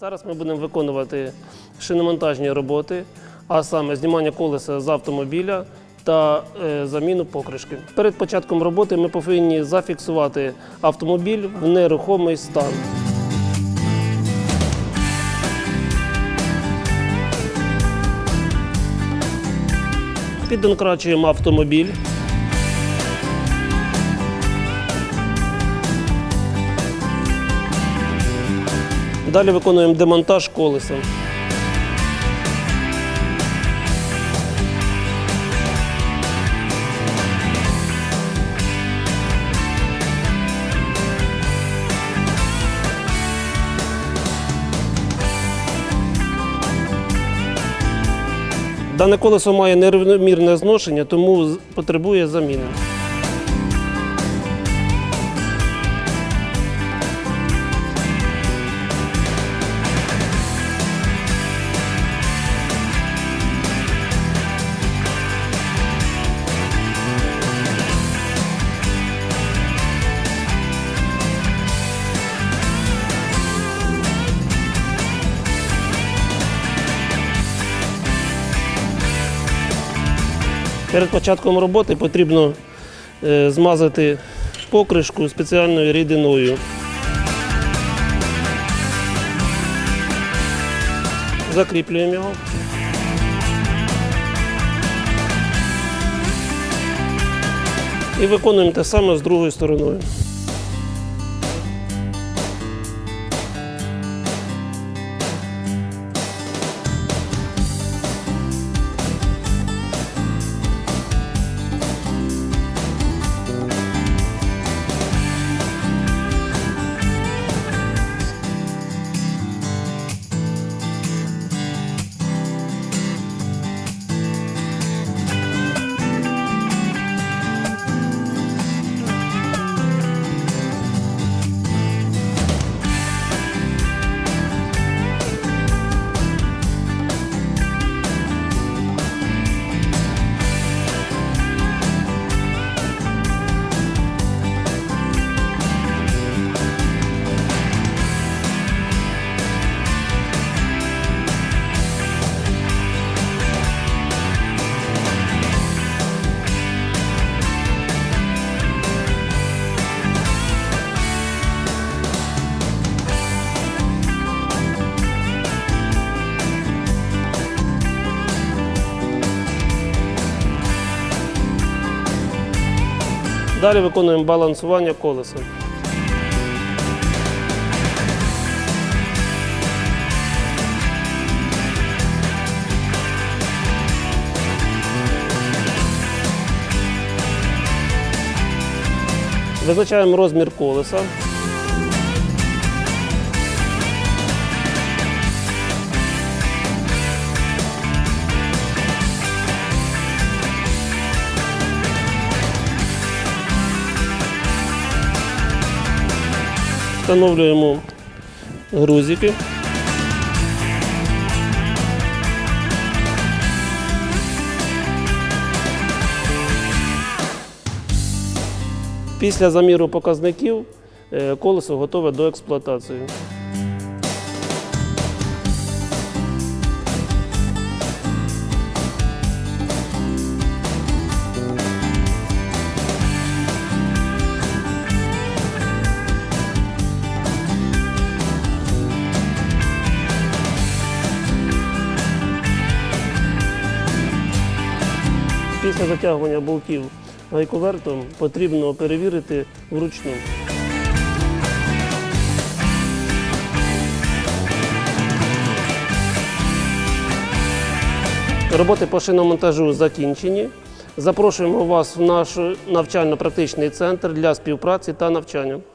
Зараз ми будемо виконувати шиномонтажні роботи, а саме знімання колеса з автомобіля та е, заміну покришки. Перед початком роботи ми повинні зафіксувати автомобіль в нерухомий стан. Піддонкрачуємо автомобіль. Далі виконуємо демонтаж колеса. Дане колесо має нерівномірне зношення, тому потребує заміни. Перед початком роботи потрібно е, змазати покришку спеціальною рідиною. Закріплюємо його. І виконуємо те саме з другою стороною. Далі виконуємо балансування колеса. Визначаємо розмір колеса. Встановлюємо грузики. Після заміру показників е, колесо готове до експлуатації. Після затягування болтів гайковертом потрібно перевірити вручну. Роботи по шиномонтажу закінчені. Запрошуємо вас в наш навчально-практичний центр для співпраці та навчання.